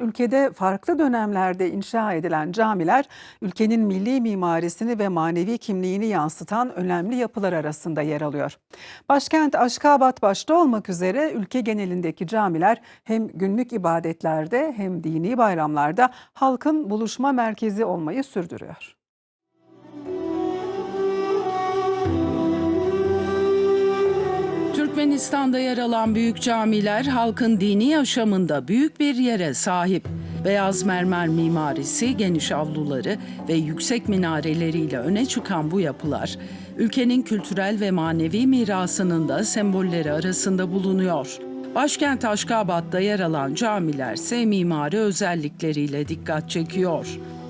ülkede farklı dönemlerde inşa edilen camiler ülkenin milli mimarisini ve manevi kimliğini yansıtan önemli yapılar arasında yer alıyor. Başkent Aşkabat başta olmak üzere ülke genelindeki camiler hem günlük ibadetlerde hem dini bayramlarda halkın buluşma merkezi olmayı sürdürüyor. Türkmenistan'da yer alan büyük camiler halkın dini yaşamında büyük bir yere sahip. Beyaz mermer mimarisi, geniş avluları ve yüksek minareleriyle öne çıkan bu yapılar, ülkenin kültürel ve manevi mirasının da sembolleri arasında bulunuyor. Başkent Aşkabat'ta yer alan camiler ise mimari özellikleriyle dikkat çekiyor.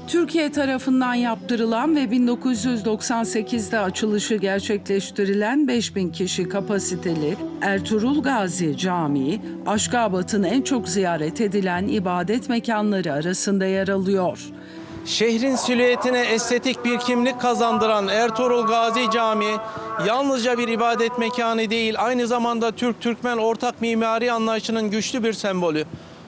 Türkiye tarafından yaptırılan ve 1998'de açılışı gerçekleştirilen 5000 kişi kapasiteli Ertuğrul Gazi Camii, Aşkabat'ın en çok ziyaret edilen ibadet mekanları arasında yer alıyor. Şehrin silüetine estetik bir kimlik kazandıran Ertuğrul Gazi Camii yalnızca bir ibadet mekanı değil, aynı zamanda Türk-Türkmen ortak mimari anlayışının güçlü bir sembolü.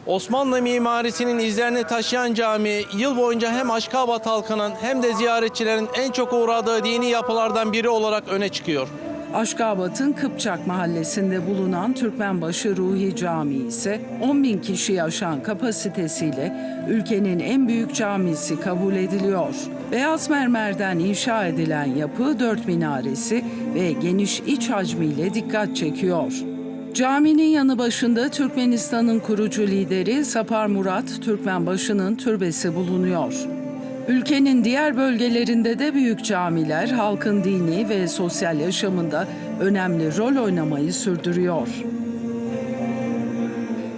Osmanlı mimarisinin izlerini taşıyan cami yıl boyunca hem Aşkabat halkının hem de ziyaretçilerin en çok uğradığı dini yapılardan biri olarak öne çıkıyor. Aşkabat'ın Kıpçak mahallesinde bulunan Türkmenbaşı Ruhi Camii ise 10 bin kişi yaşan kapasitesiyle ülkenin en büyük camisi kabul ediliyor. Beyaz mermerden inşa edilen yapı dört minaresi ve geniş iç hacmiyle dikkat çekiyor. Caminin yanı başında Türkmenistan'ın kurucu lideri Sapar Murat Türkmenbaşı'nın türbesi bulunuyor. Ülkenin diğer bölgelerinde de büyük camiler halkın dini ve sosyal yaşamında önemli rol oynamayı sürdürüyor.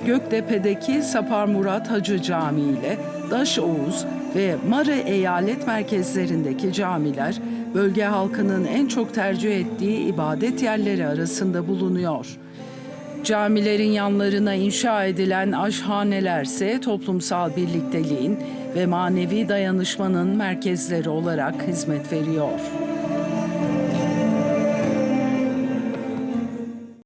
Göktepe'deki Sapar Murat Hacı Camii ile Daş Oğuz ve Marı eyalet merkezlerindeki camiler bölge halkının en çok tercih ettiği ibadet yerleri arasında bulunuyor. Camilerin yanlarına inşa edilen aşhanelerse toplumsal birlikteliğin ve manevi dayanışmanın merkezleri olarak hizmet veriyor.